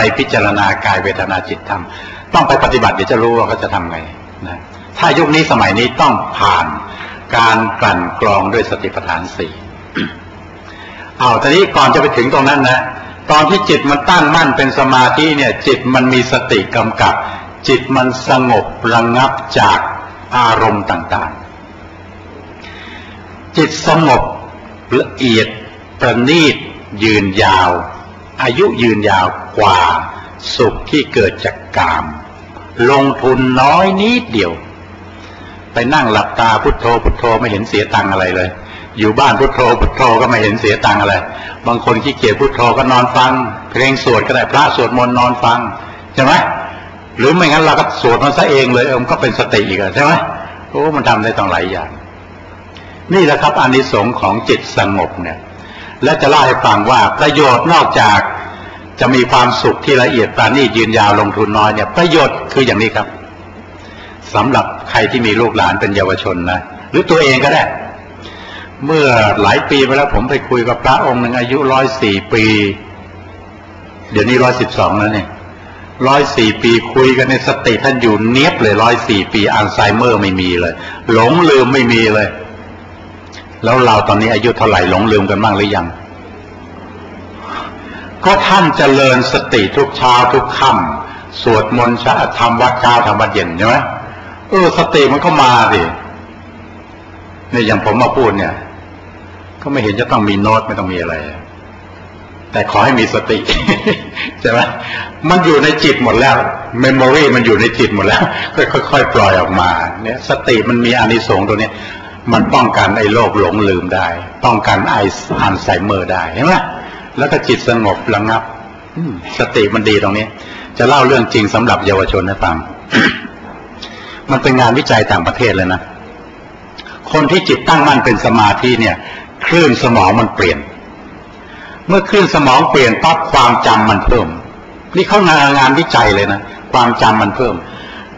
ไปพิจารณากายเวทนาจิตธรรม ต้องไปปฏิบัติเดี๋ยวจะรู้ว่าเขาจะทำไงนะถ้ายุคนี้สมัยนี้ต้องผ่านการกลั่นกรองด้วยสติปัฏฐานสี่เอาตอนนี้ก่อนจะไปถึงตรงนั้นนะตอนที่จิตมันตั้งมั่นเป็นสมาธิเนี่ย จิตมันมีสติกำกับ จิตมันสงบระงงับจากอารมณ์ต่างๆ จิตสงบละเอียดประณีตยืนยาว อายุยืนยาว กว่า สุขที่เกิดจากกาม ลงทุนน้อยนิดเดียว ไปนั่งหลับตาพุทโธพุทโธไม่เห็นเสียตังอะไรเลย อยู่บ้านพุทโธพุทโธก็ไม่เห็นเสียตังอะไร บางคนขี้เกียจพุทโธก็นอนฟัง เพลงสวดก็ได้พระสวดมนต์นอนฟังใช่ไหมหรือไม่งั้นเราก็สวดมันซะเองเลยเอมันก็เป็นสติอีกใช่ไหมโอ้มันทำได้ต้องหลายอย่าง นี่แหละครับอานิสงส์ของจิตสงบเนี่ย และจะเล่าให้ฟังว่าประโยชน์นอกจาก จะมีความสุขที่ละเอียดปราณีตยืนยาวลงทุนน้อยเนี่ยประโยชน์คืออย่างนี้ครับสำหรับใครที่มีลูกหลานเป็นเยาวชนนะหรือตัวเองก็ได้ เมื่อหลายปีไปแล้วผมไปคุยกับพระองค์หนึ่งอายุร้อยสี่ปี เดี๋ยวนี้ร้อยสิบสองแล้วเนี่ยร้อยสี่ปีคุยกันในสติท่านอยู่เนียบเลยร้อยสี่ปีอัลไซเมอร์ไม่มีเลย หลงลืมไม่มีเลย แล้วเราตอนนี้อายุเท่าไหร่หลงลืมกันบ้างหรือยัง ก็ท่านเจริญสติทุกเช้าทุกค่ำสวดมนต์ชะทำวัดเช้าทำวัดเย็นใช่ไหมเออสติมันก็มาดิเนี่ยอย่างผมมาพูดเนี่ย ก็ไม่เห็นจะต้องมีโน้ตไม่ต้องมีอะไร แต่ขอให้มีสติใช่ไหมมันอยู่ในจิตหมดแล้วเมมโมรีมันอยู่ในจิตหมดแล้วค่อยๆปล่อยออกมา เนี่ย สติมันมีอานิสงส์ตัวนี้มันป้องกันไอ้โรคหลงลืมได้ ป้องกันไออัลไซเมอร์ได้เห็นไหม แล้วก็จิตสงบระงับสติมันดีตรงนี้ จะเล่าเรื่องจริงสำหรับเยาวชนให้ฟัง มันเป็นงานวิจัยต่างประเทศเลยนะ คนที่จิตตั้งมั่นเป็นสมาธิเนี่ย คลื่นสมองมันเปลี่ยน เมื่อคลื่นสมองเปลี่ยนปั๊บความจำมันเพิ่ม นี่เขางานงานวิจัยเลยนะ ความจำมันเพิ่ม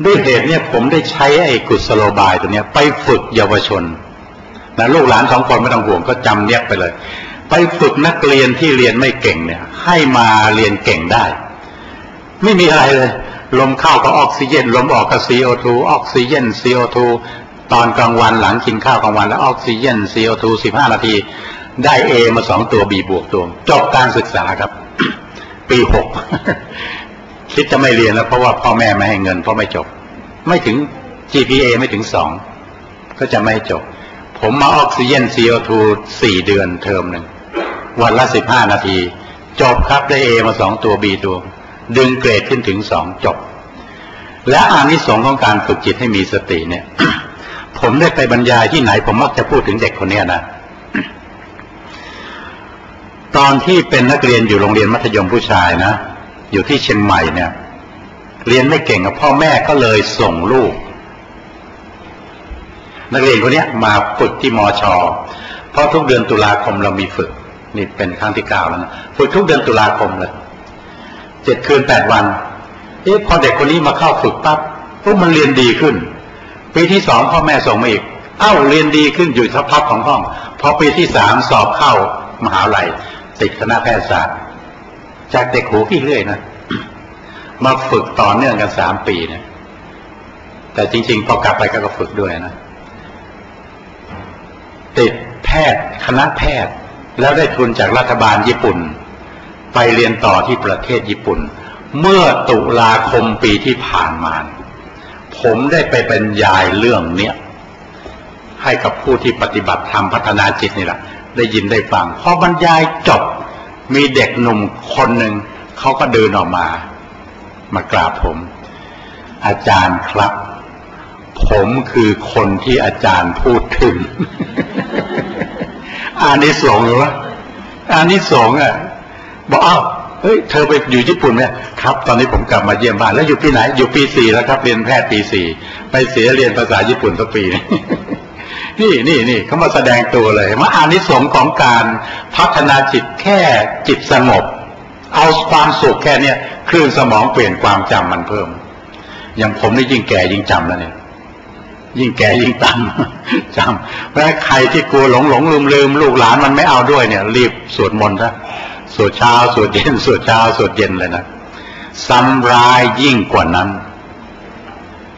ด้วยเหตุเนี่ยผมได้ใช้ไอ้กุศโลบายตัวเนี้ย ไปฝึกเยาวชนนะลูกหลานสองคนไม่ต้องห่วงก็จำเนี้ยไปเลย ไปฝึกนักเรียนที่เรียนไม่เก่งเนี่ย ให้มาเรียนเก่งได้ ไม่มีอะไรเลย ลมเข้าก็ออกซิเจนลมออกก็ CO2 ออกซิเจน CO2 ตอนกลางวันหลังกินข้าวกลางวันแล้วออกซิเจน CO2 15นาที ได้เอมาสองตัวบีบวกตัวจบการศึกษาครับ ปีหกคิดจะไม่เรียนแล้วเพราะว่าพ่อแม่ไม่ให้เงินเพราะไม่จบ ไม่ถึง GPA ไม่ถึงสองก็จะไม่จบ ผมมาออกซิเจน CO2 สี่เดือนเทอมหนึ่ง วันละสิบห้านาที จบครับได้เอมาสองตัวบีตัว ดึงเกรดขึ้นถึงสองจบ และอานิสงส์ของการฝึกจิตให้มีสติเนี่ย ผมได้ไปบรรยายที่ไหน ผมมักจะพูดถึงเด็กคนนี้นะตอนที่เป็นนักเรียนอยู่โรงเรียนมัธยมผู้ชายนะอยู่ที่เชียงใหม่เนี่ย เรียนไม่เก่งกับพ่อแม่ก็เลยส่งลูก นักเรียนคนนี้มาฝึกที่มอชอเพราะทุกเดือนตุลาคมเรามีฝึก นี่เป็นครั้งที่เก้าแล้วนะฝึกทุกเดือนตุลาคมเลยเจ็ดคืนแปดวันเอ๊ะพอเด็กคนนี้มาเข้าฝึกปั๊บพวกมันเรียนดีขึ้น ปีที่สองพ่อแม่ส่งมาอีก เอ้าเรียนดีขึ้นอยู่สักพักของห้อง พอปีที่สามสอบเข้ามหาลัยติดคณะแพทยศาสตร์ จากเด็กหูพี่เรื่อยนะมาฝึกต่อเนื่องกันสามปีนี่ยแต่จริง ๆ พอกลับไปก็ฝึกด้วยนะ ติดแพทย์คณะแพทย์ แล้วได้ทุนจากรัฐบาลญี่ปุ่น ไปเรียนต่อที่ประเทศญี่ปุ่น เมื่อตุลาคมปีที่ผ่านมา ผมได้ไปบรรยายเรื่องเนี้ยให้กับผู้ที่ปฏิบัติธรรมพัฒนาจิตนี่แหละ ได้ยินได้ฟังพอบรรยายจบมีเด็กหนุ่มคนหนึ่งเขาก็เดินออกมา มากราบผม อาจารย์ครับ ผมคือคนที่อาจารย์พูดถึง อานิสงส์หรือวะอานิสงส์อะบอกอ้าวเฮ้ยเธอไปอยู่ญี่ปุ่นไหมครับ ตอนนี้ผมกลับมาเยี่ยมบ้านแล้วอยู่ปีไหน อยู่ปีสี่แล้วครับ เรียนแพทย์ปีสี่ไปเสียเรียนภาษาญี่ปุ่นสักปีนี่นี่นี่เขามาแสดงตัวเลยว่าอานิสงส์ของการพัฒนาจิตแค่จิตสงบ เอาความสุขแค่เนี้ยคลื่นสมองเปลี่ยนความจำมันเพิ่ม อย่างผมนี่ยิ่งแก่ยิ่งจำแล้วเนี่ย ยิ่งแก่ยิ่งตันจำเพราะใครที่กลัวหลงหลงลืมลืมลูกหลานมันไม่เอาด้วยเนี่ย รีบสวดมนต์ซะสวดเช้าสวดเย็นสวดเช้าสวดเย็นเลยนะซ้ำร้ายยิ่งกว่านั้น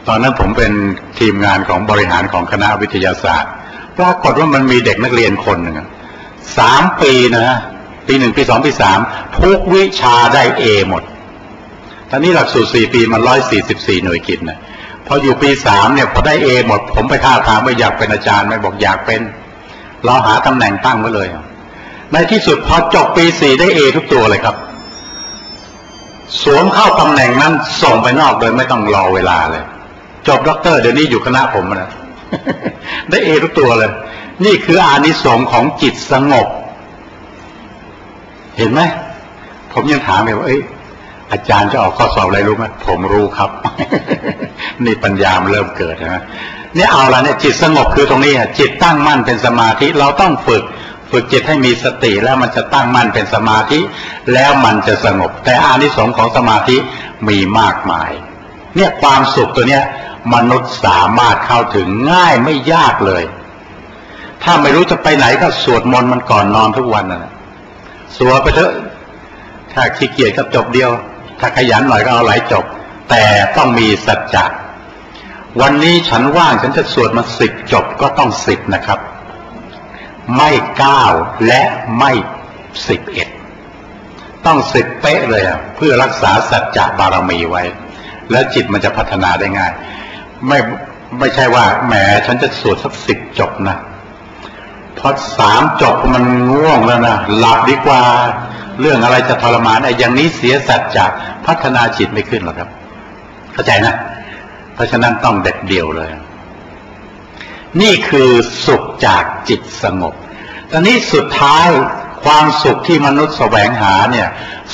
ตอนนั้นผมเป็นทีมงานของบริหารของคณะวิทยาศาสตร์ปรากฏว่ามันมีเด็กนักเรียนคนหนึ่งสามปีนะปีหนึ่งปีสองปีสามทุกวิชาได้เอหมด ตอนนี้หลักสูตรสี่ปีมันร้อยสี่สิบสี่หน่วยกิจนะ พออยู่ปีสามเนี่ยพอได้เอหมด ผมไปท้าทามว่าอยากเป็นอาจารย์ไม่บอกอยากเป็น เราหาตำแหน่งตั้งไว้เลย ในที่สุดพอจบปีสี่ได้เอทุกตัวเลยครับ สวมเข้าตำแหน่งนั้นส่งไปนอกโดยไม่ต้องรอเวลาเลย จบด็อกเตอร์เดี๋ยวนี้อยู่คณะผมนะได้เอทุกตัวเลย นี่คืออานิสงส์ของจิตสงบ เห็นไหมผมยังถามเลยว่าเอ้ย อาจารย์จะออกข้อสอบอะไรรู้ไหมผมรู้ครับ นี่ปัญญามเริ่มเกิดนะนี่เอาละเนี่ยจิตสงบคือตรงนี้จิตตั้งมั่นเป็นสมาธิเราต้องฝึกฝึกจิตให้มีสติแล้วมันจะตั้งมั่นเป็นสมาธิ แล้วมันจะสงบ แต่อานิสงส์ของสมาธิมีมากมาย เนี่ยความสุขตัวเนี้ยมนุษย์สามารถเข้าถึงง่ายไม่ยากเลย ถ้าไม่รู้จะไปไหนก็สวดมนต์มันก่อนนอนทุกวันนะสวดไปเถอะถ้าขี้เกียจก็จบเดียว ถ้าขยันหน่อยก็เอาหลายจบ แต่ต้องมีสัจจะวันนี้ฉันว่างฉันจะสวดมาสิบจบก็ต้องสิบนะครับ ไม่เก้าและไม่สิบเอ็ดต้องสิบเป๊ะเลยอะเพื่อรักษาสัจจะบารมีไว้ แล้วจิตมันจะพัฒนาได้ง่าย ไม่ไม่ใช่ว่าแหมฉันจะสวดสักสิบจบนะพอสามจบมันง่วงแล้วนะหลับดีกว่า เรื่องอะไรจะทรมานไอ้อย่างนี้เสียสัจจะพัฒนาจิตไม่ขึ้นหรอกครับ เข้าใจนะ เพราะฉะนั้นต้องเด็ดเดี่ยวเลย นี่คือสุขจากจิตสงบตอนนี้สุดท้ายความสุขที่มนุษย์แสวงหาเนี่ย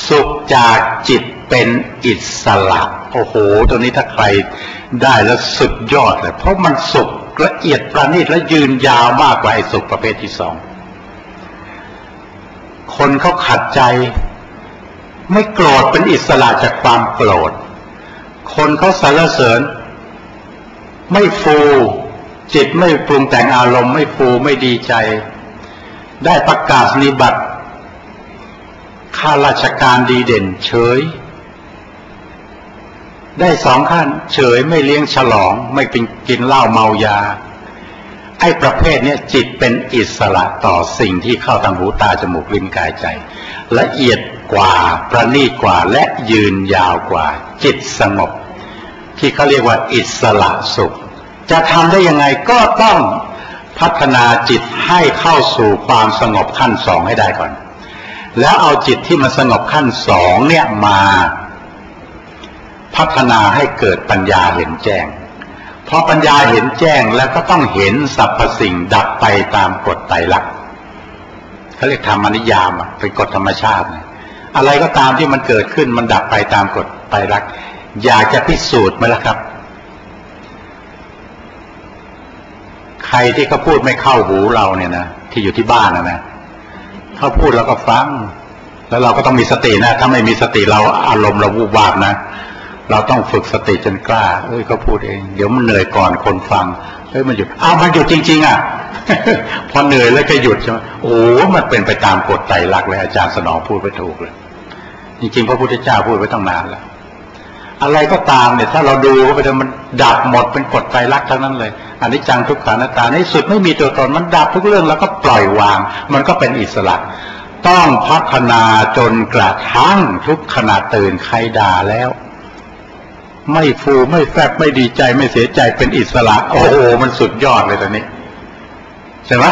สุขจากจิตเป็นอิสระโอ้โหตัวนี้ถ้าใครได้แล้วสุดยอดเลยเพราะมันสุขละเอียดประณีตและยืนยาวมากกว่าไอ้สุขประเภทที่สอง คนเขาขัดใจ ไม่โกรธเป็นอิสระจากความโกรธ คนเขาสรรเสริญ ไม่ฟูจิตไม่ปรุงแต่งอารมณ์ไม่ฟูไม่ดีใจ ได้ประกาศนิบัติข้าราชการดีเด่นเฉย ได้สองขั้นเฉยไม่เลี้ยงฉลองไม่เป็นกินเหล้าเมายา ไอ้ประเภทนี้จิตเป็นอิสระต่อสิ่งที่เข้าทางหูตาจมูกลิ้นกายใจ ละเอียดกว่าประณีตกว่าและยืนยาวกว่า จิตสงบ ที่เขาเรียกว่าอิสระสุข จะทำได้ยังไงก็ต้องพัฒนาจิตให้เข้าสู่ความสงบขั้นสองให้ได้ก่อน แล้วเอาจิตที่มันสงบขั้นสองเนี่ยมา พัฒนาให้เกิดปัญญาเห็นแจ้ง พอปัญญาเห็นแจ้งแล้วก็ต้องเห็นสรรพสิ่งดับไปตามกฎไตรลักษณ์เขาเรียกธรรมนิยามเป็นกฎธรรมชาติ อะไรก็ตามที่มันเกิดขึ้นมันดับไปตามกฎไตรลักษณ์อยากจะพิสูจน์ไหมล่ะครับ ใครที่เขาพูดไม่เข้าหูเราเนี่ยนะที่อยู่ที่บ้านนะนะเขาพูดเราก็ฟัง แล้วเราก็ต้องมีสตินะ ถ้าไม่มีสติเราอารมณ์เราวูบวาบนะ เราต้องฝึกสติจนกล้า เอ้ยเขาพูดเอง เดี๋ยวมันเหนื่อยก่อนคนฟังเฮ้ยมันหยุดอ้าวมันหยุดจริง ๆ อะ พอเหนื่อยแล้วก็หยุดใช่ไหมโอ้มันเป็นไปตามกฎไตรลักษณ์เลยอาจารย์สนองพูดไปถูกเลย จริงๆพระพุทธเจ้าพูดไว้ตั้งนานแล้ว อะไรก็ตามเนี่ย ถ้าเราดูเข้าไปมันดับหมดเป็นกฎไตรลักษณ์ทั้งนั้นเลยอันนี้จังทุกขานาตาในสุดไม่มีตัวตนมันดับทุกเรื่องแล้วก็ปล่อยวาง มันก็เป็นอิสระต้องพัฒนาจนกระทั่งทุกขณะตื่นใครด่าแล้ว ไม่ฟูไม่แฟบไม่ดีใจไม่เสียใจเป็นอิสระ โอ้โหมันสุดยอดเลยตอนนี้ใช่ไหม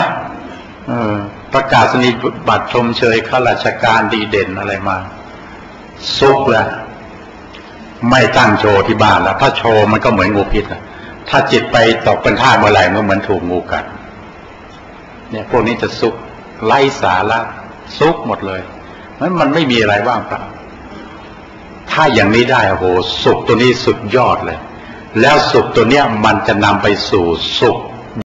ประกาศนียบัตรชมเชยข้าราชการดีเด่นอะไรมา ซุกแล้วไม่ตั้งโชว์ที่บ้านแล้วถ้าโชว์มันก็เหมือนงูพิษอะถ้าจิตไปตกเป็นท่าเมื่อไหร่มันเหมือนถูกงูกัดเนี่ยพวกนี้จะซุกไล่สาระซุกหมดเลยมันมันไม่มีอะไรว่างเปล่า ถ้าอย่างนี้ได้โอ้โหสุขตัวนี้สุดยอดเลย แล้วสุขตัวเนี้ยมันจะนำไปสู่สุข